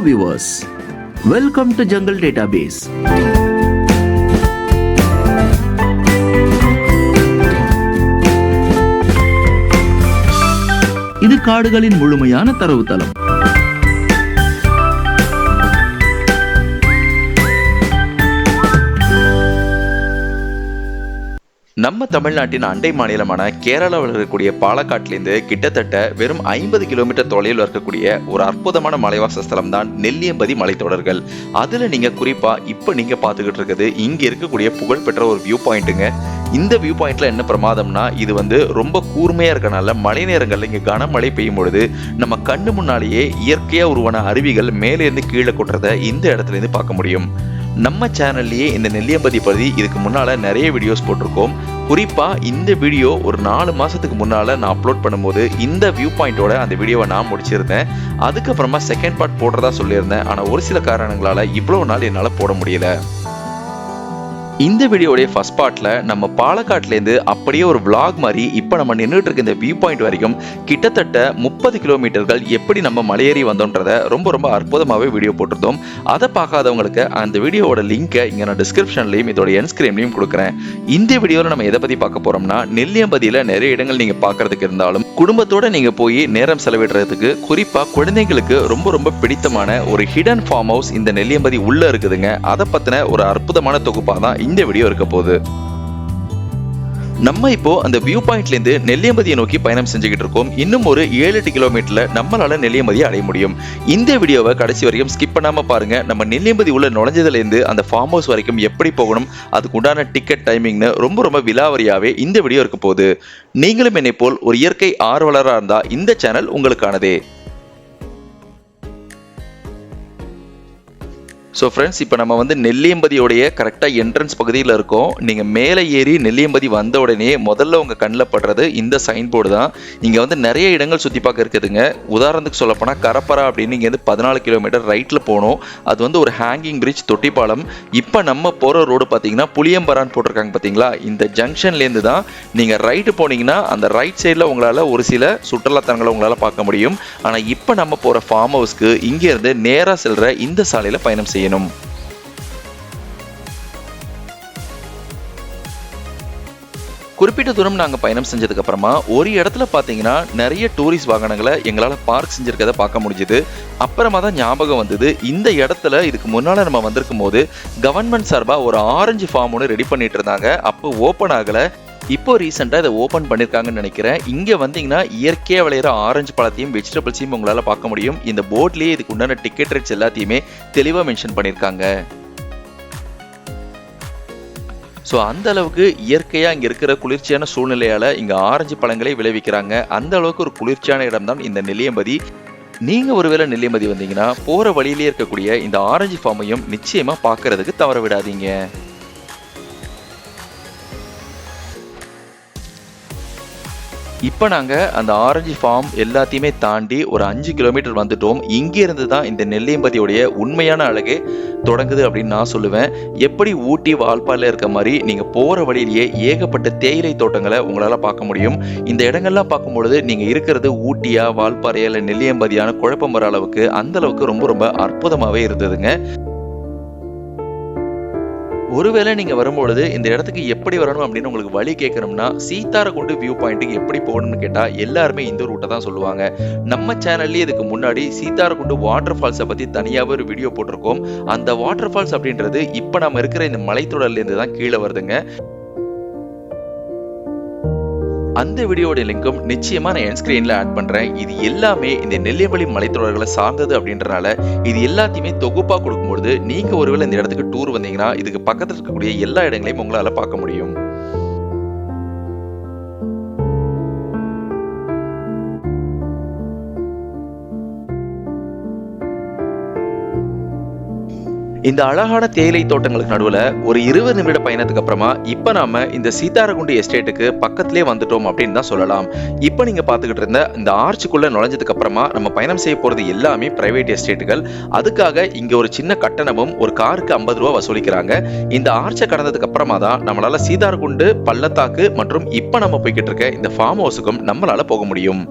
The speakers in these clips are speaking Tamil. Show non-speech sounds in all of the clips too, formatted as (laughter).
Viewers welcome to jungle database இது காடுகளின் முழுமையான தரவுத்தளம் நம்ம தமிழ்நாட்டின் அண்டை மாநிலமான கேரளாவில் இருக்கக்கூடிய பாலக்காட்டிலிருந்து கிட்டத்தட்ட வெறும் ஐம்பது கிலோமீட்டர் தொலைவில் இருக்கக்கூடிய ஒரு அற்புதமான மலைவாச ஸ்தலம் தான் நெல்லியம்பதி மலைத்தொடர்கள். அதில் நீங்கள் குறிப்பாக இப்போ நீங்கள் பார்த்துக்கிட்டு இருக்குது இங்கே இருக்கக்கூடிய புகழ்பெற்ற ஒரு வியூ பாயிண்ட்டுங்க இந்த வியூ பாயிண்ட்ல என்ன பிரமாதம்னா இது வந்து ரொம்ப கூர்மையா இருக்கனால மழை நேரங்கள்ல இங்க கனமழை பெய்யும் பொழுது நம்ம கண்ணு முன்னாலேயே இயற்கையா உருவான அருவிகள் மேலே இருந்து கீழே கொட்டுறத இந்த இடத்துல இருந்து பார்க்க முடியும். நம்ம சேனல்லையே இந்த நெல்லியம்பதி பற்றி இதுக்கு முன்னால் நிறைய வீடியோஸ் போட்டிருக்கோம். குறிப்பாக இந்த வீடியோ ஒரு நாலு மாதத்துக்கு முன்னால் நான் அப்லோட் பண்ணும்போது இந்த வியூ பாயிண்ட்டோட அந்த வீடியோவை நான் முடிச்சிருந்தேன். அதுக்கப்புறமா செகண்ட் பார்ட் போடுறதா சொல்லியிருந்தேன். ஆனால் ஒரு சில காரணங்களால் இவ்வளோ நாள் என்னால் போட முடியலை. இந்த வீடியோடைய ஃபர்ஸ்ட் பார்ட்ல நம்ம பாலக்காட்லேருந்து அப்படியே ஒரு விளாக் மாதிரி இப்போ நம்ம நின்றுட்டு இருக்க இந்த வியூ பாயிண்ட் வரைக்கும் கிட்டத்தட்ட முப்பது கிலோமீட்டர்கள் எப்படி நம்ம மலையேறி வந்தோன்றத ரொம்ப ரொம்ப அற்புதமாகவே வீடியோ போட்டிருந்தோம். அதை பார்க்காதவங்களுக்கு அந்த வீடியோவோட லிங்கை இங்கே நான் டிஸ்கிரிப்ஷன்லையும் இதோட என் ஸ்க்ரீன்லையும் கொடுக்குறேன். இந்த வீடியோவில் நம்ம எதை பற்றி பார்க்க போகிறோம்னா நெல்லியம்பதியில் நிறைய இடங்கள் நீங்கள் பார்க்கறதுக்கு இருந்தாலும் குடும்பத்தோடு நீங்கள் போய் நேரம் செலவிடுறதுக்கு குறிப்பாக குழந்தைங்களுக்கு ரொம்ப ரொம்ப பிடித்தமான ஒரு ஹிடன் ஃபார்ம் ஹவுஸ் இந்த நெல்லியம்பதி உள்ளே இருக்குதுங்க. அதை பற்றின ஒரு அற்புதமான தொகுப்பாக தான் இந்த வீடியோ இருக்க போகுது. நம்ம இப்போ அந்த வியூ பாயிண்ட்லேருந்து நெல்லியம்பதியை நோக்கி பயணம் செஞ்சுக்கிட்டு இருக்கோம். இன்னும் ஒரு ஏழு எட்டு கிலோமீட்டரில் நம்மளால நெல்லியம்பதியை அடைய முடியும். இந்த வீடியோவை கடைசி வரைக்கும் ஸ்கிப் பண்ணாமல் பாருங்க. நம்ம நெல்லியம்பதி உள்ள நுழைஞ்சதுலேருந்து அந்த ஃபார்ம் ஹவுஸ் வரைக்கும் எப்படி போகணும் அதுக்கு உண்டான டிக்கெட் டைமிங்னு ரொம்ப ரொம்ப விலாவரியாகவே இந்த வீடியோ இருக்க போகுது. நீங்களும் என்னை போல் ஒரு இயற்கை ஆர்வலராக இருந்தால் இந்த சேனல் உங்களுக்கானதே. ஸோ ஃப்ரெண்ட்ஸ் இப்போ நம்ம வந்து நெல்லியம்பதியோடைய கரெக்டாக என்ட்ரன்ஸ் பகுதியில் இருக்கோம். நீங்கள் மேலே ஏறி நெல்லியம்பதி வந்த உடனே முதல்ல உங்கள் கண்ணில் படுறது இந்த சைன் போர்டு தான். இங்கே வந்து நிறைய இடங்கள் சுற்றி பார்க்க இருக்குதுங்க. உதாரணத்துக்கு சொல்லப்போனால் கரப்பரா அப்படின்னு இங்கேருந்து பதினாலு கிலோமீட்டர் ரைட்டில் போகணும் அது வந்து ஒரு ஹேங்கிங் பிரிட்ஜ் தொட்டிப்பாலம். இப்போ நம்ம போகிற ரோடு பார்த்தீங்கன்னா புளியம்பரான்னு போட்டிருக்காங்க பார்த்தீங்களா? இந்த ஜங்ஷன்லேருந்து தான் நீங்கள் ரைட்டு போனீங்கன்னா அந்த ரைட் சைடில் உங்களால் ஒரு சில சுற்றுலாத்தலங்களை உங்களால் பார்க்க முடியும். ஆனால் இப்போ நம்ம போகிற ஃபார்ம் ஹவுஸ்க்கு இங்கேருந்து நேராக செல்கிற இந்த சாலையில் பயணம் செய்யணும். குறிப்பிட்ட தூரம் நாங்கள் பயணம் செஞ்சதுக்கு அப்புறமா ஒரு இடத்துல பார்த்தீங்கன்னா நிறைய டூரிஸ்ட் வாகனங்களை எங்களால் பார்க் செஞ்சுருக்கதை பார்க்க முடிஞ்சுது. அப்புறமா தான் ஞாபகம் வந்தது. இந்த இடத்துல இதுக்கு முன்னால் நம்ம வந்திருக்கும் போது கவர்மெண்ட் சார்பாக ஒரு ஆரஞ்சு ஃபார்ம் ஒன்று ரெடி பண்ணிட்டு இருந்தாங்க. அப்போ ஓப்பன் ஆகலை. இப்போ ரீசெண்டாக இதை ஓப்பன் பண்ணியிருக்காங்கன்னு நினைக்கிறேன். இங்கே வந்தீங்கன்னா இயற்கையாக விளையிற ஆரஞ்சு பழத்தையும் வெஜிடபிள்ஸையும் உங்களால் பார்க்க முடியும். இந்த போர்ட்லேயே இதுக்கு உண்டான டிக்கெட் ரேட்ஸ் எல்லாத்தையுமே தெளிவாக மென்ஷன் பண்ணியிருக்காங்க ஸோ அந்த அளவுக்கு இயற்கையாக இங்கே இருக்கிற குளிர்ச்சியான சூழ்நிலையால் இங்கே ஆரஞ்சு பழங்களை விளைவிக்கிறாங்க. அந்த அளவுக்கு ஒரு குளிர்ச்சியான இடம் தான் இந்த நெல்லியம்பதி. நீங்கள் ஒருவேளை நெல்லியம்பதி வந்தீங்கன்னா போகிற வழியிலே இருக்கக்கூடிய இந்த ஆரஞ்சு ஃபார்மையும் நிச்சயமாக பார்க்கறதுக்கு தவற விடாதீங்க. இப்போ நாங்கள் அந்த ஆரஞ்சு ஃபார்ம் எல்லாத்தையுமே தாண்டி ஒரு அஞ்சு கிலோமீட்டர் வந்துட்டோம். இங்கேருந்து தான் இந்த நெல்லியம்பதியோடைய உண்மையான அழகு தொடங்குது அப்படின்னு நான் சொல்லுவேன். எப்படி ஊட்டி வால்பாலில் இருக்க மாதிரி நீங்கள் போகிற வழியிலேயே ஏகப்பட்ட தேயிலை தோட்டங்களை உங்களால் பார்க்க முடியும். இந்த இடங்கள்லாம் பார்க்கும்பொழுது நீங்கள் இருக்கிறது ஊட்டியா வால்பாறையா இல்லை நெல்லியம்பதியான குழப்பம் வர அளவுக்கு அந்த அளவுக்கு ரொம்ப ரொம்ப அற்புதமாகவே இருந்ததுங்க. ஒருவேளை நீங்கள் வரும்பொழுது இந்த இடத்துக்கு எப்படி வரணும் அப்படின்னு உங்களுக்கு வழி கேட்கணும்னா சீத்தாரகுண்டு வியூ பாயிண்ட்டுக்கு எப்படி போகணும்னு கேட்டால் எல்லாருமே இந்த ரூட்டை தான் சொல்லுவாங்க. நம்ம சேனல்லேயே இதுக்கு முன்னாடி சீத்தாரகுண்டு வாட்டர் ஃபால்ஸை பற்றி தனியாக ஒரு வீடியோ போட்டிருக்கோம். அந்த வாட்டர் ஃபால்ஸ் அப்படின்றது இப்போ நம்ம இருக்கிற இந்த மலைத்தொடர்லேருந்து தான் கீழே வருதுங்க. அந்த வீடியோட லிங்க்கும் நிச்சயமா நான் என் ஸ்கிரீன்ல ஆட் பண்றேன். இது எல்லாமே இந்த நெல்லியம்பலி மலைத்தொடர்களை சார்ந்தது அப்படின்றனால இது எல்லாத்தையுமே தொகுப்பா கொடுக்கும்பொழுது நீங்க ஒருவேளை இந்த இடத்துக்கு டூர் வந்தீங்கன்னா இதுக்கு பக்கத்தில் இருக்கக்கூடிய எல்லா இடங்களையும் உங்களால பார்க்க முடியும். இந்த அழகான தேயிலை தோட்டங்களுக்கு நடுவில் ஒரு இருபது நிமிட பயணத்துக்கு அப்புறமா இப்போ நாம இந்த சீதாரகுண்டு எஸ்டேட்டுக்கு பக்கத்திலே வந்துட்டோம் அப்படின்னு தான் சொல்லலாம். இப்போ நீங்கள் பார்த்துக்கிட்டு இருந்த இந்த ஆர்ச்சுக்குள்ளே நுழைஞ்சதுக்கு அப்புறமா நம்ம பயணம் செய்ய போகிறது எல்லாமே பிரைவேட் எஸ்டேட்டுகள். அதுக்காக இங்கே ஒரு சின்ன கட்டணமும் ஒரு காருக்கு ஐம்பது ரூபா வசூலிக்கிறாங்க. இந்த ஆர்ச்சை கடந்ததுக்கு அப்புறமா தான் நம்மளால சீதாரகுண்டு பள்ளத்தாக்கு மற்றும் இப்போ நம்ம போய்கிட்டு இருக்க இந்த ஃபார்ம் ஹவுஸுக்கும் நம்மளால போக முடியும்.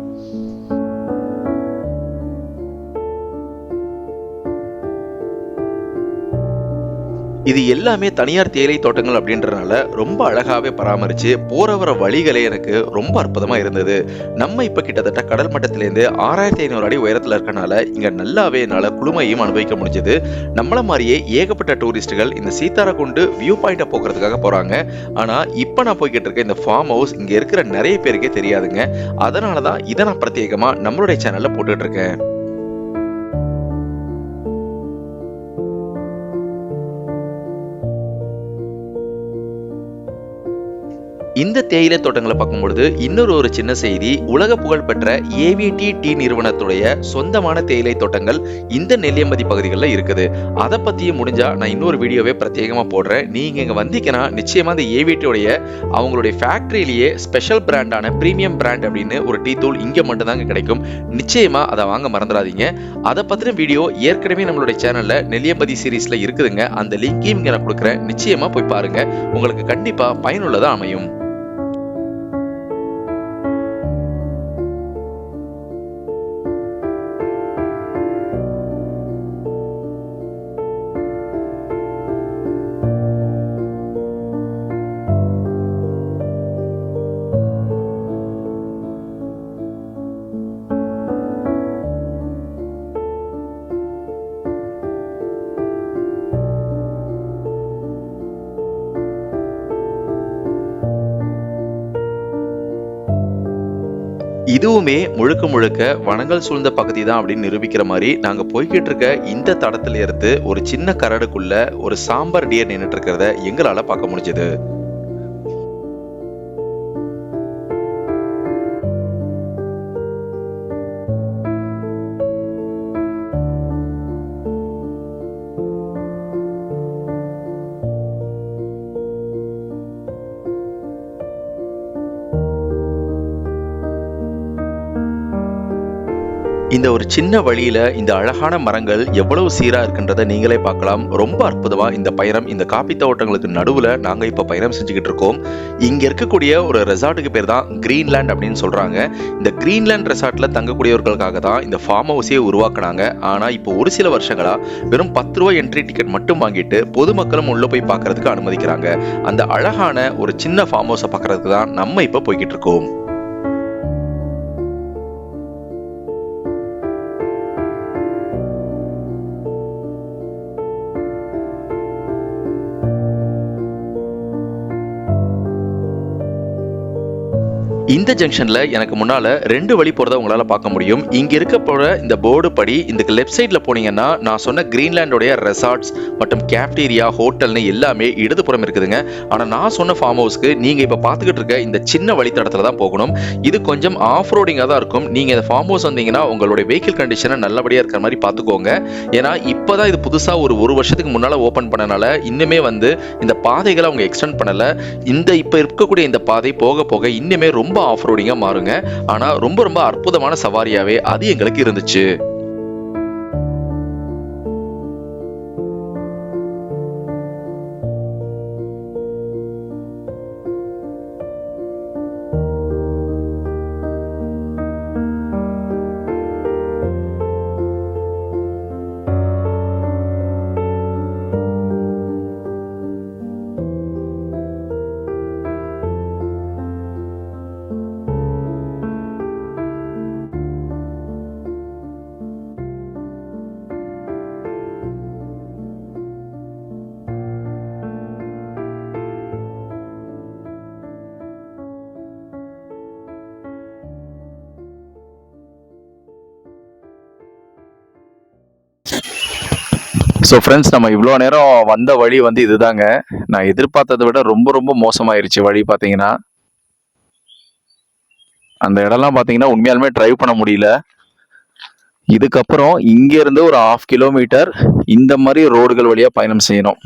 இது எல்லாமே தனியார் தேயிலை தோட்டங்கள் அப்படின்றனால ரொம்ப அழகாகவே பராமரித்து போற வர வழிகளே எனக்கு ரொம்ப அற்புதமாக இருந்தது. நம்ம இப்போ கிட்டத்தட்ட கடல் மட்டத்திலேருந்து ஆறாயிரத்தி ஐநூறு அடி உயரத்தில் இருக்கனால இங்கே நல்லாவே என்னால் குளுமையும் அனுபவிக்க முடிஞ்சது. நம்மள மாதிரியே ஏகப்பட்ட டூரிஸ்ட்டுகள் இந்த சீத்தாரகுண்டு வியூ பாயிண்ட போக்குறதுக்காக போகிறாங்க ஆனால் இப்போ நான் போய்கிட்டு இருக்க இந்த ஃபார்ம் ஹவுஸ் இங்கே இருக்கிற நிறைய பேருக்கே தெரியாதுங்க. அதனாலதான் இதை நான் பிரத்யேகமாக நம்மளுடைய சேனலில் போட்டுட்ருக்கேன் இந்த தேயிலை தோட்டங்களை பார்க்கும்பொழுது இன்னொரு ஒரு சின்ன செய்தி உலக புகழ் பெற்ற ஏவிடி டீ நிறுவனத்துடைய சொந்தமான தேயிலை தோட்டங்கள் இந்த நெல்லியம்பதி பகுதிகளில் இருக்குது. அதை பற்றியும் முடிஞ்சா நான் இன்னொரு வீடியோவே பிரத்யேகமாக போடுறேன். நீங்கள் இங்கே வந்தீங்கன்னா நிச்சயமாக அந்த ஏவிடியோடைய அவங்களுடைய ஃபேக்ட்ரியிலேயே ஸ்பெஷல் பிராண்டான ப்ரீமியம் பிராண்ட் அப்படின்னு ஒரு டீ தூள் இங்கே மட்டும்தாங்க கிடைக்கும். நிச்சயமாக அதை வாங்க மறந்துடாதீங்க. அதை பற்றின வீடியோ ஏற்கனவே நம்மளுடைய சேனலில் நெல்லியம்பதி சீரீஸில் இருக்குதுங்க. அந்த லிங்கையும் இங்கே நான் கொடுக்குறேன். நிச்சயமாக போய் பாருங்கள் உங்களுக்கு கண்டிப்பாக பயனுள்ளதாக அமையும். இதுவுமே முழுக்க முழுக்க வனங்கள் சூழ்ந்த பகுதி தான் அப்படின்னு நிரூபிக்கிற மாதிரி நாங்க போய்கிட்டு இருக்க இந்த தடத்துல இருந்து ஒரு சின்ன கரடுக்குள்ள ஒரு சாம்பார் டியர் நின்றுட்டு இருக்கிறத எங்களால பார்க்க முடிஞ்சது. இந்த ஒரு சின்ன வழியில இந்த அழகான மரங்கள் எவ்வளவு சீரா இருக்குன்றத நீங்களே பார்க்கலாம். ரொம்ப அற்புதமா இந்த பயணம் இந்த காப்பி தோட்டங்களுக்கு நடுவுல நாங்க இப்ப பயணம் செஞ்சுக்கிட்டு இருக்கோம். இங்க இருக்கக்கூடிய ஒரு ரெசார்ட்டுக்கு பேர் தான் கிரீன்லேண்ட் அப்படின்னு சொல்றாங்க. இந்த கிரீன்லேண்ட் ரெசார்ட்ல தங்கக்கூடியவர்களுக்காக தான் இந்த ஃபார்ம் ஹவுஸையே உருவாக்குனாங்க. ஆனா இப்போ ஒரு சில வருஷங்களா வெறும் பத்து ரூபாய் என்ட்ரி டிக்கெட் மட்டும் வாங்கிட்டு பொதுமக்களும் உள்ள போய் பார்க்கறதுக்கு அனுமதிக்கிறாங்க. அந்த அழகான ஒரு சின்ன ஃபார்ம் ஹவுஸை பார்க்கறதுக்கு தான் நம்ம இப்ப போய்கிட்டு இருக்கோம். இந்த ஜங்ஷன்ல எனக்கு முன்னால ரெண்டு வழி போறத உங்களால பார்க்க முடியும். இங்க இருக்க போற இந்த போர்டு படி இந்த லெஃப்ட் சைட்ல போனீங்கன்னா நான் சொன்ன கிரீன்லாண்டோடைய ரெசார்ட்ஸ் மற்றும் கேப்டீரியா ஹோட்டல்னு எல்லாமே இடதுபுறம் இருக்குதுங்க. ஆனா நான் சொன்ன ஃபார்ம் ஹவுஸ்க்கு நீங்க இப்ப பாத்துக்கிட்டு இருக்க இந்த சின்ன வழித்தடத்துல தான் போகணும். இது கொஞ்சம் ஆஃப் ரோடிங்கா தான் இருக்கும். நீங்க இந்த ஃபார்ம் ஹவுஸ் வந்தீங்கன்னா உங்களுடைய வெஹிக்கிள் கண்டிஷனை நல்லபடியா இருக்கிற மாதிரி பாத்துக்கோங்க ஏன்னா இப்பதான் இது புதுசா ஒரு ஒரு வருஷத்துக்கு முன்னால ஓபன் பண்ணனால இன்னுமே வந்து இந்த பாதைகளை அவங்க எக்ஸ்டெண்ட் பண்ணல. இந்த இப்ப இருக்கக்கூடிய இந்த பாதை போக போக இன்னுமே ரொம்ப ஆஃப் ரோடிங்கா மாறுங்க. ஆனா ரொம்ப ரொம்ப அற்புதமான சவாரியாவே அது எங்களுக்கு இருந்துச்சு. ஸோ ஃப்ரெண்ட்ஸ் நம்ம இவ்வளோ நேரம் வந்த வழி வந்து இதுதாங்க. நான் எதிர்பார்த்ததை விட ரொம்ப ரொம்ப மோசமாயிருச்சு வழி பார்த்தீங்கன்னா. அந்த இடம்லாம் பார்த்தீங்கன்னா உண்மையாலுமே டிரைவ் பண்ண முடியல. இதுக்கப்புறம் இங்கேருந்து ஒரு ஆஃப் கிலோமீட்டர் இந்த மாதிரி ரோடுகள் வழியாக பயணம் செய்யணும்.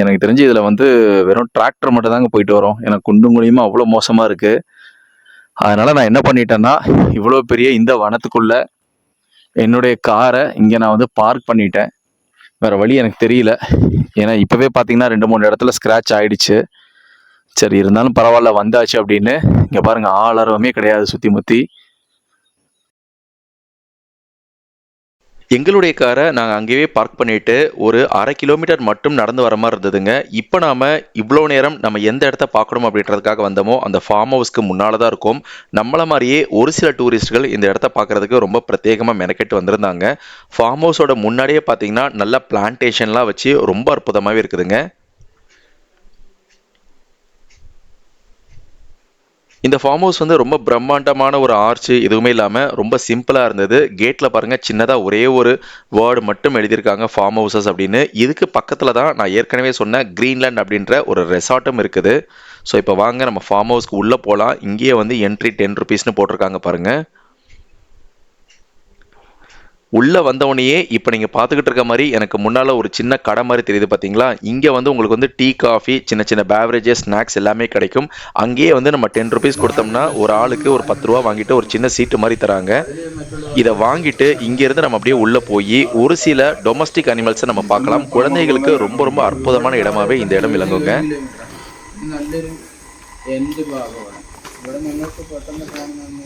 எனக்கு தெரிஞ்சு இதில் வந்து வெறும் டிராக்டர் மட்டும் தாங்க போயிட்டு வரோம். எனக்கு குண்டும் குழியுமா அவ்வளோ மோசமாக இருக்குது அதனால் நான் என்ன பண்ணிட்டேன்னா இவ்வளோ பெரிய இந்த வனத்துக்குள்ள என்னுடைய காரை இங்கே நான் வந்து பார்க் பண்ணிட்டேன். வேற வழி எனக்கு தெரியல. ஏன்னா இப்போவே பார்த்தீங்கன்னா ரெண்டு மூணு இடத்துல ஸ்க்ராட்ச் ஆயிடுச்சு. சரி இருந்தாலும் பரவாயில்ல வந்தாச்சு அப்படின்னு. இங்கே பாருங்க ஆளரவமே கிடையாது சுற்றி முற்றி எங்களுடைய காரை நாங்கள் அங்கேயே பார்க் பண்ணிட்டு ஒரு அரை கிலோமீட்டர் மட்டும் நடந்து வர மாதிரி இருந்ததுங்க. இப்போ நாம் இவ்வளோ நேரம் நம்ம எந்த இடத்த பார்க்கணும் அப்படின்றதுக்காக வந்தோமோ அந்த ஃபார்ம் ஹவுஸ்க்கு முன்னால் தான் இருக்கும். நம்மளை மாதிரியே ஒரு சில டூரிஸ்ட்கள் இந்த இடத்த பார்க்குறதுக்கு ரொம்ப பிரத்யேகமாக மெனக்கெட்டு வந்திருந்தாங்க. ஃபார்ம் ஹவுஸோட முன்னாடியே பார்த்தீங்கன்னா நல்ல பிளான்டேஷன்லாம் வச்சு ரொம்ப அற்புதமாகவே இருக்குதுங்க. இந்த ஃபார்ம் ஹவுஸ் வந்து ரொம்ப பிரம்மாண்டமான ஒரு ஆர்ச்சு எதுவுமே இல்லாமல் ரொம்ப சிம்பிளாக இருந்தது. கேட்டில் பாருங்கள் சின்னதாக ஒரே ஒரு வேர்டு மட்டும் எழுதியிருக்காங்க ஃபார்ம் ஹவுசஸ் அப்படின்னு. இதுக்கு பக்கத்தில் தான் நான் ஏற்கனவே சொன்ன க்ரீன்லேண்ட் அப்படின்ற ஒரு ரெசார்ட்டும் இருக்குது. ஸோ இப்போ வாங்க நம்ம ஃபார்ம் ஹவுஸ்க்கு உள்ளே போகலாம் இங்கேயே வந்து என்ட்ரி டென் ருபீஸ்னு போட்டிருக்காங்க பாருங்கள் உள்ளே வந்தவொடனேயே இப்போ நீங்கள் பார்த்துக்கிட்டு இருக்க மாதிரி எனக்கு முன்னால் ஒரு சின்ன கடை மாதிரி தெரியுது பார்த்தீங்களா இங்கே வந்து உங்களுக்கு வந்து டீ காஃபி சின்ன சின்ன பேவரேஜஸ் ஸ்நாக்ஸ் எல்லாமே கிடைக்கும் அங்கேயே வந்து நம்ம டென் ருபீஸ் கொடுத்தோம்னா ஒரு ஆளுக்கு ஒரு பத்து ரூபா வாங்கிட்டு ஒரு சின்ன சீட்டு மாதிரி தராங்க இதை வாங்கிட்டு இங்கேருந்து நம்ம அப்படியே உள்ளே போய் ஒரு சில டொமஸ்டிக் அனிமல்ஸை நம்ம பார்க்கலாம் குழந்தைகளுக்கு ரொம்ப ரொம்ப அற்புதமான இடமாவே இந்த இடம் விளங்குங்க നല്ലൊരു എൻഡ് ഭാഗമാണ് ഇവിടെ നിങ്ങൾക്ക് പെട്ടെന്ന് കാണുന്ന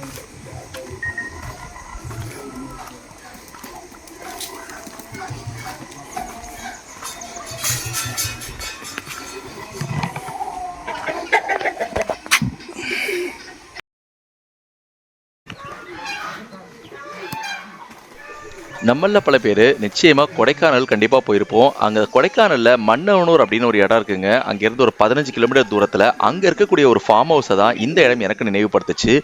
நம்மள பல பேர் நிச்சயமாக கொடைக்கானல் கண்டிப்பாக போயிருப்போம். அங்கே கொடைக்கானலில் மன்னவனூர் அப்படின்னு ஒரு இடம் இருக்குங்க. அங்கேருந்து ஒரு பதினஞ்சு கிலோமீட்டர் தூரத்தில் அங்கே இருக்கக்கூடிய ஒரு ஃபார்ம் ஹவுஸை தான் இந்த இடம் எனக்கு நினைவுபடுத்துச்சு.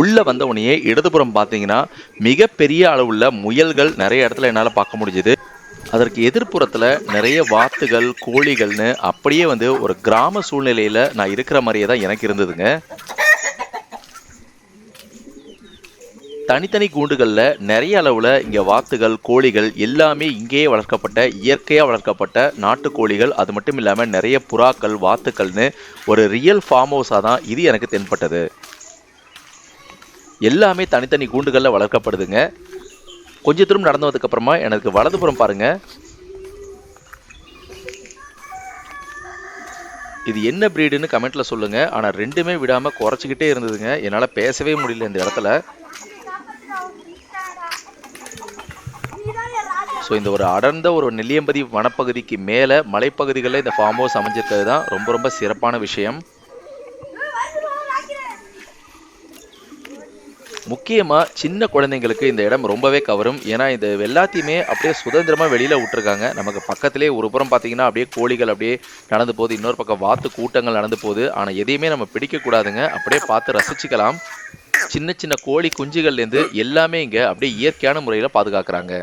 உள்ளே வந்த உடனே இடதுபுறம் பார்த்தீங்கன்னா மிகப்பெரிய அளவுள்ள முயல்கள் நிறைய இடத்துல என்னால் பார்க்க முடிஞ்சுது. அதற்கு எதிர்ப்புறத்தில் நிறைய வாத்துகள் கோழிகள்னு அப்படியே வந்து ஒரு கிராம சூழ்நிலையில் நான் இருக்கிற மாதிரியே தான் எனக்கு இருந்ததுங்க. தனித்தனி கூண்டுகளில் நிறைய அளவில் இங்கே வாத்துகள் கோழிகள் எல்லாமே இங்கேயே வளர்க்கப்பட்ட இயற்கையாக வளர்க்கப்பட்ட நாட்டுக்கோழிகள். அது மட்டும் இல்லாமல் நிறைய புறாக்கள் வாத்துக்கள்னு ஒரு ரியல் ஃபார்ம் ஹவுஸாக தான் இது எனக்கு தென்பட்டது. எல்லாமே தனித்தனி கூண்டுகளில் வளர்க்கப்படுதுங்க. கொஞ்ச தூரம் நடந்து வந்ததுக்கப்புறமா எனக்கு வலதுபுறம் பாருங்க. இது என்ன ப்ரீடுன்னு கமெண்ட்டில் சொல்லுங்கள் ஆனால் ரெண்டுமே விடாமல் குறைச்சிக்கிட்டே இருந்ததுங்க. என்னால் பேசவே முடியல இந்த இடத்துல. ஸோ இந்த ஒரு அடர்ந்த ஒரு நெல்லியம்பதி வனப்பகுதிக்கு மேலே மலைப்பகுதிகளில் இந்த ஃபார்ம் ஹவுஸ் அமைஞ்சிருக்கிறது தான் ரொம்ப ரொம்ப சிறப்பான விஷயம். முக்கியமாக சின்ன குழந்தைங்களுக்கு இந்த இடம் ரொம்பவே கவரும். ஏன்னா இது எல்லாத்தையுமே அப்படியே சுதந்திரமாக வெளியில் விட்டுருக்காங்க. நமக்கு பக்கத்திலே ஒரு புறம் பார்த்தீங்கன்னா அப்படியே கோழிகள் அப்படியே நடந்து போகுது. இன்னொரு பக்கம் வாத்து கூட்டங்கள் நடந்து போகுது. ஆனால் எதையுமே நம்ம பிடிக்கக்கூடாதுங்க அப்படியே பார்த்து ரசிச்சுக்கலாம். சின்ன சின்ன கோழி குஞ்சுகள்லேருந்து எல்லாமே இங்கே அப்படியே இயற்கையான முறையில் பாதுகாக்கிறாங்க.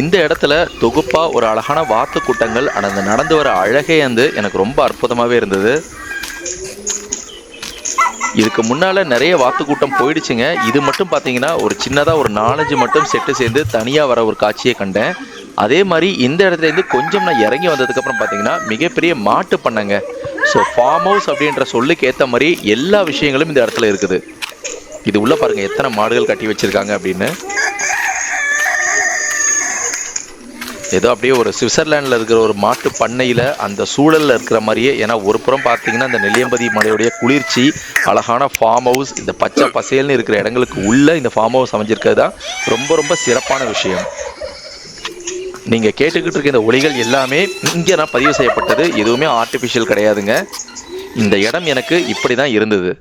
இந்த இடத்துல தொகுப்பாக ஒரு அழகான வாத்து கூட்டங்கள் ஆனால் அந்த நடந்து வர அழகே வந்து எனக்கு ரொம்ப அற்புதமாகவே இருந்தது. இதுக்கு முன்னால் நிறைய வாத்து கூட்டம் போயிடுச்சுங்க. இது மட்டும் பார்த்தீங்கன்னா ஒரு சின்னதாக ஒரு நாலஞ்சு மட்டும் செட்டு சேர்ந்து தனியாக வர ஒரு காட்சியை கண்டேன். அதே மாதிரி இந்த இடத்துல இருந்து கொஞ்சம் நான் இறங்கி வந்ததுக்கப்புறம் பார்த்தீங்கன்னா மிகப்பெரிய மாட்டு பண்ணைங்க. ஸோ ஃபார்ம் ஹவுஸ் அப்படின்ற சொல்லுக்கு ஏற்ற மாதிரி எல்லா விஷயங்களும் இந்த இடத்துல இருக்குது. இது உள்ளே பாருங்க எத்தனை மாடுகள் கட்டி வச்சிருக்காங்க அப்படின்னு. ஏதோ அப்படியே ஒரு சுவிட்சர்லாண்டில் இருக்கிற ஒரு மாட்டு பண்ணையில் அந்த சூழலில் இருக்கிற மாதிரியே ஏன்னா ஒரு புறம் பார்த்தீங்கன்னா இந்த நெல்லியம்பதி மலையுடைய குளிர்ச்சி அழகான ஃபார்ம் ஹவுஸ் இந்த பச்சை பசேல்னு இருக்கிற இடங்களுக்கு உள்ள இந்த ஃபார்ம் ஹவுஸ் அமைஞ்சிருக்கிறது தான் ரொம்ப ரொம்ப சிறப்பான விஷயம். நீங்கள் கேட்டுக்கிட்டு இருக்க இந்த ஒளிகள் எல்லாமே இங்கே நான் பதிவு செய்யப்பட்டது. எதுவுமே ஆர்டிஃபிஷியல் கிடையாதுங்க. இந்த இடம் எனக்கு இப்படி தான் இருந்தது.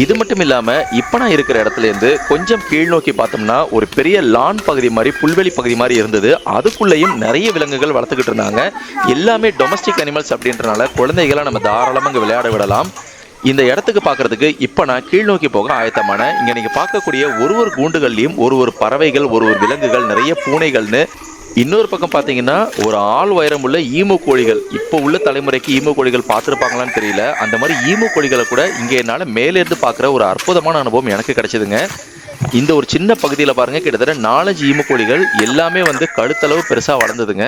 இது மட்டும் இல்லாம இப்ப நான் இருக்கிற இடத்துல இருந்து கொஞ்சம் கீழ் நோக்கி பார்த்தோம்னா ஒரு பெரிய லான் பகுதி மாதிரி புல்வெளி பகுதி மாதிரி இருந்தது. அதுக்குள்ளேயும் நிறைய விலங்குகள் வளர்த்துக்கிட்டு இருந்தாங்க. எல்லாமே டொமஸ்டிக் அனிமல்ஸ் அப்படின்றனால குழந்தைகளை நம்ம தாராளமாக இங்கே விளையாட விடலாம். இந்த இடத்துக்கு பார்க்கறதுக்கு இப்போ நான் கீழ் நோக்கி போக ஆயத்தமான இங்கே நீங்கள் பார்க்கக்கூடிய ஒரு ஒரு கூண்டுகள்லையும் ஒரு ஒரு பறவைகள் ஒரு ஒரு விலங்குகள் நிறைய பூனைகள்னு இன்னொரு பக்கம் பார்த்தீங்கன்னா ஒரு ஆள் உயரம் உள்ள ஈமு கோழிகள். இப்போ உள்ள தலைமுறைக்கு ஈமு கோழிகள் பார்த்துருப்பாங்களான்னு தெரியல. அந்த மாதிரி ஈமு கோழிகளை கூட இங்கே என்னால் மேலேருந்து பார்க்குற ஒரு அற்புதமான அனுபவம் எனக்கு கிடச்சிதுங்க. இந்த ஒரு சின்ன பகுதியில் பாருங்கள் கிட்டத்தட்ட நாலஞ்சு ஈமு கோழிகள் எல்லாமே வந்து கழுத்தளவு பெருசாக வளர்ந்ததுங்க.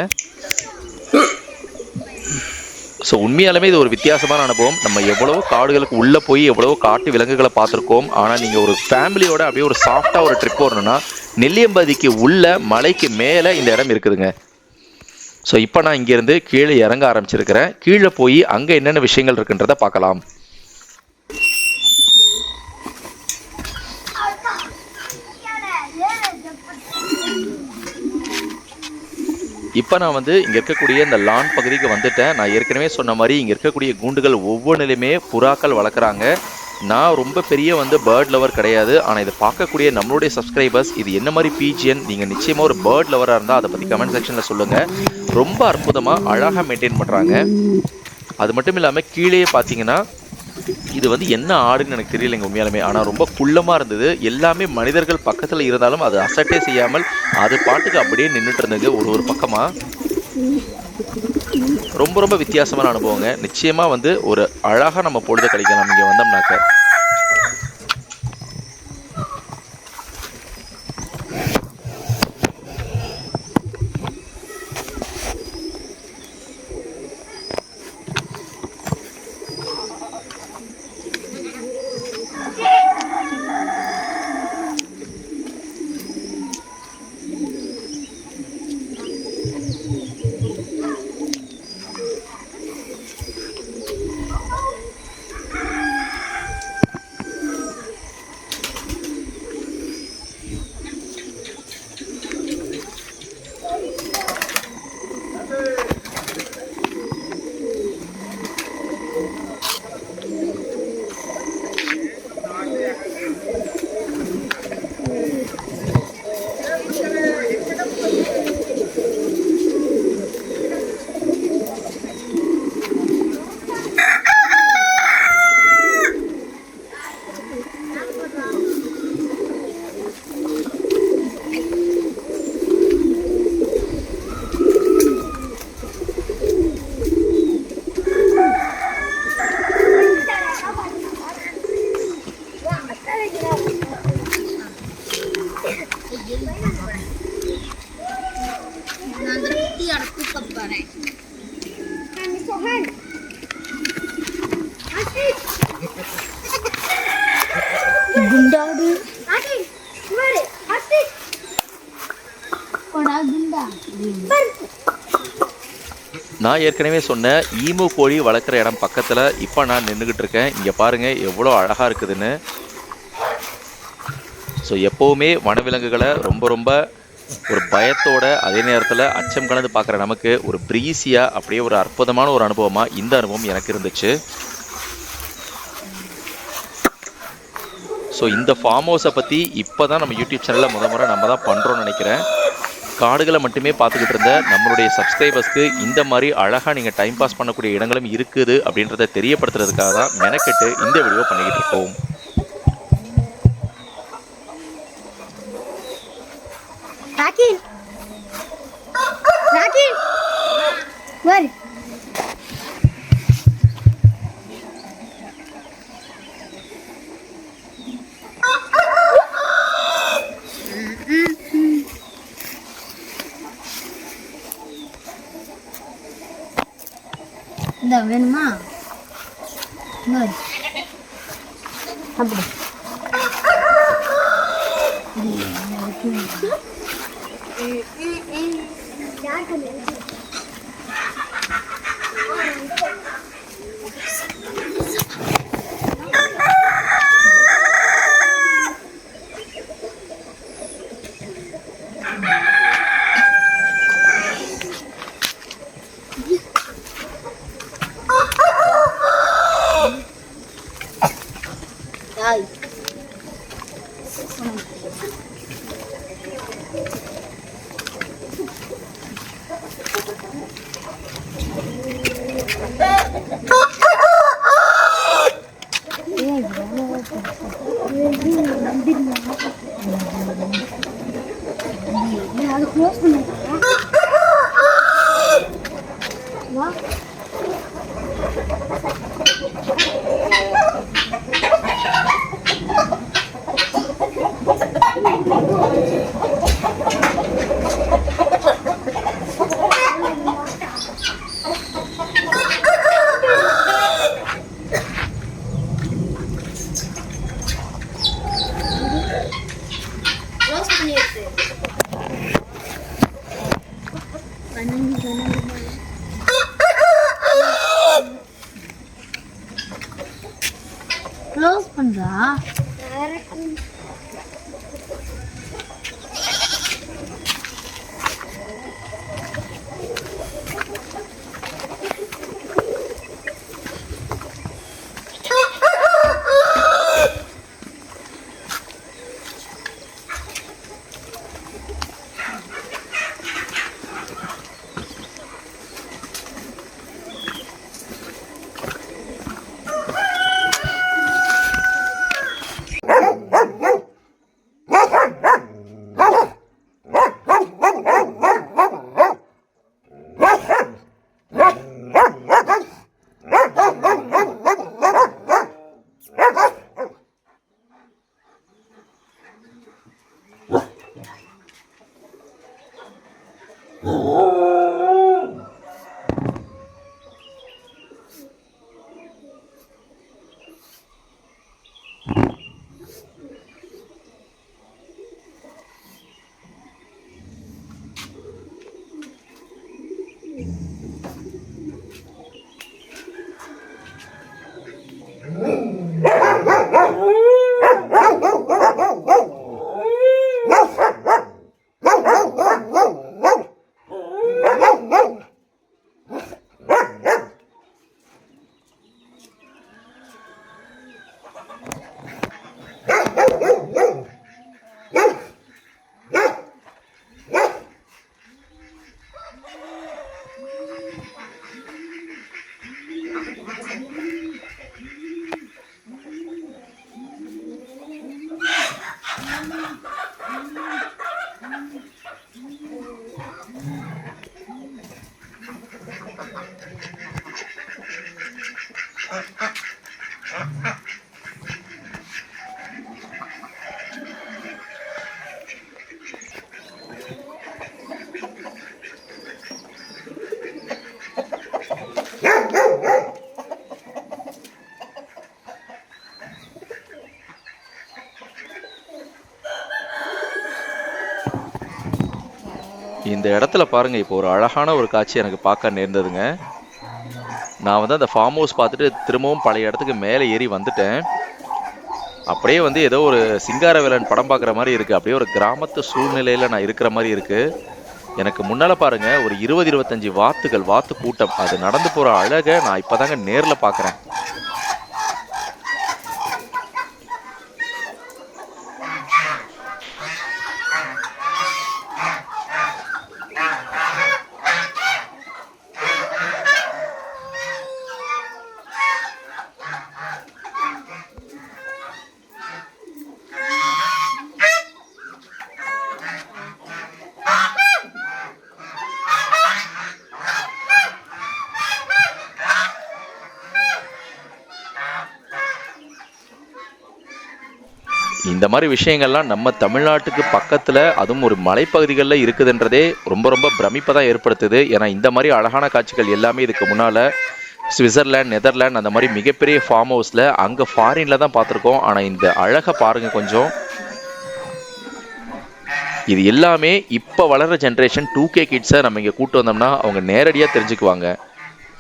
ஸோ உண்மையாலுமே இது ஒரு வித்தியாசமான அனுபவம். நம்ம எவ்வளவோ காடுகளுக்கு உள்ளே போய் எவ்வளவோ காட்டு விலங்குகளை பார்த்துருக்கோம். ஆனால் நீங்கள் ஒரு ஃபேமிலியோட அப்படியே ஒரு சாஃப்டாக ஒரு ட்ரிப் போடணும்னா நெல்லியம்பதிக்கு உள்ள மலைக்கு மேலே இந்த இடம் இருக்குதுங்க. ஸோ இப்போ நான் இங்கேருந்து கீழே இறங்க ஆரம்பிச்சிருக்கிறேன். கீழே போய் அங்கே என்னென்ன விஷயங்கள் இருக்குன்றதை பார்க்கலாம். இப்போ நான் வந்து இங்கே இருக்கக்கூடிய இந்த லான் பகுதிக்கு வந்துட்டேன். நான் ஏற்கனவே சொன்ன மாதிரி இங்கே இருக்கக்கூடிய கூண்டுகள் ஒவ்வொன்றிலுமே புறாக்கள் வளர்க்குறாங்க. நான் ரொம்ப பெரிய வந்து பேர்ட் லவர் கிடையாது. ஆனால் இதை பார்க்கக்கூடிய நம்மளுடைய சப்ஸ்கிரைபர்ஸ் இது என்ன மாதிரி பிஜிஎன் நீங்கள் நிச்சயமாக ஒரு பேர்ட் லவராக இருந்தால் அதை பற்றி கமெண்ட் செக்ஷனில் சொல்லுங்கள் ரொம்ப அற்புதமாக அழகாக மெயின்டைன் பண்ணுறாங்க அது மட்டும் இல்லாமல் கீழே பார்த்தீங்கன்னா இது வந்து என்ன ஆடுன்னு எனக்கு தெரியலைங்க உண்மையாலுமே. ஆனால் ரொம்ப குள்ளமாக இருந்தது. எல்லாமே மனிதர்கள் பக்கத்தில் இருந்தாலும் அது அசட்டே செய்யாமல் அது பாட்டுக்கு அப்படியே நின்றுட்டு இருந்தது ஒரு ஒரு பக்கமாக ரொம்ப ரொம்ப வித்தியாசமான அனுபவங்க. நிச்சயமாக வந்து ஒரு அழகாக நம்ம பொழுத கழிக்கலாம் இங்கே வந்தோம்னாக்க. நான் ஏற்கனவே சொன்ன ஈமு கோழி வளர்க்குற இடம் பக்கத்தில் இப்போ நான் நின்றுக்கிட்டு இருக்கேன். இங்கே பாருங்கள் எவ்வளோ அழகாக இருக்குதுன்னு. ஸோ எப்போவுமே வனவிலங்குகளை ரொம்ப ரொம்ப ஒரு பயத்தோட அதே நேரத்தில் அச்சம் கலந்து பார்க்குற நமக்கு ஒரு ப்ரீஸியாக அப்படியே ஒரு அற்புதமான ஒரு அனுபவமாக இந்த அனுபவம் எனக்கு இருந்துச்சு. ஸோ இந்த ஃபார்ம் ஹவுஸை பற்றி இப்போ தான் நம்ம யூடியூப் சேனலில் முத முறை நம்ம தான் பண்ணுறோம்னு நினைக்கிறேன். காடுகளை மட்டுமே பார்த்துக்கிட்டு இருந்த நம்மளுடைய சப்ஸ்கிரைபர்ஸ்க்கு இந்த மாதிரி அழகாக நீங்கள் டைம் பாஸ் பண்ணக்கூடிய இடங்களும் இருக்குது அப்படின்றத தெரியப்படுத்துறதுக்காக தான் மெனக்கெட்டு இந்த வீடியோ பண்ணிக்கிட்டு இருக்கோம். ராக்கின் இந்த வேணுமா? இங்க அப்படி க்ளோஸ் பண்ணுறா Oh. (laughs) இந்த இடத்துல பாருங்க இப்போ ஒரு அழகான ஒரு காட்சி எனக்கு பார்க்க நேர்ந்ததுங்க. நான் வந்து அந்த ஃபார்ம் ஹவுஸ் பார்த்துட்டு திரும்பவும் பழைய இடத்துக்கு மேலே ஏறி வந்துட்டேன். அப்படியே வந்து ஏதோ ஒரு சிங்கார வேலன் படம் பார்க்குற மாதிரி இருக்குது அப்படியே ஒரு கிராமத்து சூழ்நிலையில் நான் இருக்கிற மாதிரி இருக்குது எனக்கு முன்னால் பாருங்க ஒரு இருபது இருபத்தஞ்சி வாத்துகள் வாத்து கூட்டம் அது நடந்து போகிற அழகை நான் இப்போ தாங்க நேரில் பார்க்குறேன். இந்த மாதிரி விஷயங்கள்லாம் நம்ம தமிழ்நாட்டுக்கு பக்கத்தில் அதுவும் ஒரு மலைப்பகுதிகளில் இருக்குதுன்றதே ரொம்ப ரொம்ப பிரமிப்பை தான் ஏற்படுத்துது. ஏன்னா இந்த மாதிரி அழகான காட்சிகள் எல்லாமே இதுக்கு முன்னால் சுவிட்சர்லாந்து நெதர்லாண்ட் அந்த மாதிரி மிகப்பெரிய ஃபார்ம் ஹவுஸில் அங்கே ஃபாரினில் தான் பார்த்துருக்கோம். ஆனால் இந்த அழகை பாருங்க கொஞ்சம். இது எல்லாமே இப்போ வளர்கிற ஜென்ரேஷன் டூ கே கிட்ஸை நம்ம இங்கே கூப்பிட்டு வந்தோம்னா அவங்க நேரடியாக தெரிஞ்சுக்குவாங்க.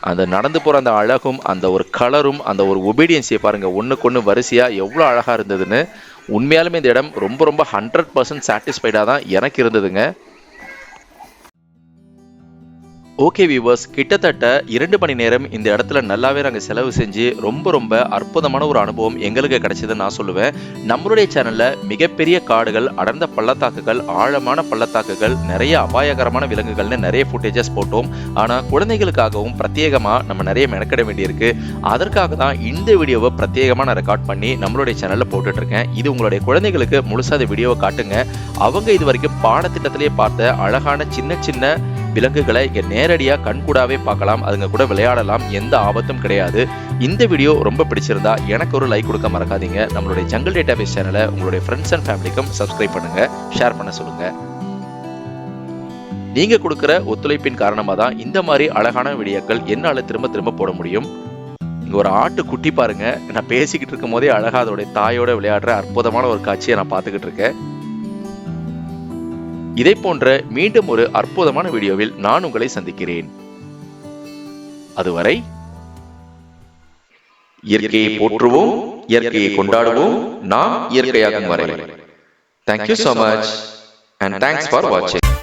அந்த நடந்து போகிற அந்த அழகும் அந்த ஒரு கலரும் அந்த ஒரு ஒபீடியன்ஸையை பாருங்கள் ஒன்றுக்கு ஒன்று வரிசையாக எவ்வளோ அழகாக இருந்ததுன்னு. உண்மையாலுமே இந்த இடம் ரொம்ப ரொம்ப ஹண்ட்ரட் பர்சன்ட் சாட்டிஸ்ஃபைடாக தான் எனக்கு இருந்ததுங்க. ஓகே வியூவர்ஸ் கிட்டத்தட்ட இரண்டு மணி நேரம் இந்த இடத்துல நல்லாவே நாங்கள் செலவு செஞ்சு ரொம்ப ரொம்ப அற்புதமான ஒரு அனுபவம் எங்களுக்கு கிடைச்சதுன்னு நான் சொல்லுவேன். நம்மளுடைய சேனலில் மிகப்பெரிய காடுகள் அடர்ந்த பள்ளத்தாக்குகள் ஆழமான பள்ளத்தாக்குகள் நிறைய அபாயகரமான விலங்குகள்னு நிறைய ஃபுட்டேஜஸ் போட்டோம். ஆனால் குழந்தைகளுக்காகவும் பிரத்யேகமாக நம்ம நிறைய மெனக்கிட வேண்டியிருக்கு. அதற்காக தான் இந்த வீடியோவை பிரத்யேகமாக நான் ரெக்கார்ட் பண்ணி நம்மளுடைய சேனலில் போட்டுட்ருக்கேன். இது உங்களுடைய குழந்தைகளுக்கு முழுசாக வீடியோவை காட்டுங்க. அவங்க இது வரைக்கும் பாடத்திட்டத்திலேயே பார்த்த அழகான சின்ன சின்ன விலங்குகளை இங்கே நேரடியாக கண்கூடாவே பார்க்கலாம். அதுங்க கூட விளையாடலாம். எந்த ஆபத்தும் கிடையாது. இந்த வீடியோ ரொம்ப பிடிச்சிருந்தா எனக்கு ஒரு லைக் கொடுக்க மறக்காதீங்க. நம்மளுடைய ஜங்கல் டேட்டாபேஸ் சேனலை உங்களுடைய ஃப்ரெண்ட்ஸ் அண்ட் ஃபேமிலிக்கும் சப்ஸ்கிரைப் பண்ணுங்க. ஷேர் பண்ண சொல்லுங்க. நீங்கள் கொடுக்குற ஒத்துழைப்பின் காரணமாக தான் இந்த மாதிரி அழகான வீடியோக்கள் என்னால் திரும்ப திரும்ப போட முடியும். இங்கே ஒரு ஆட்டு குட்டி பாருங்க. நான் பேசிக்கிட்டு இருக்கும் போதே அழகாக அதோடைய தாயோட விளையாடுற அற்புதமான ஒரு காட்சியை நான் பார்த்துக்கிட்டு இருக்கேன். இதை போன்ற மீண்டும் ஒரு அற்புதமான வீடியோவில் நான் உங்களை சந்திக்கிறேன். அதுவரை இயற்கையை போற்றுவோம் இயற்கையை கொண்டாடுவோம். நாம் இயற்கையாக வரை. Thank you so much and thanks for வாட்சிங்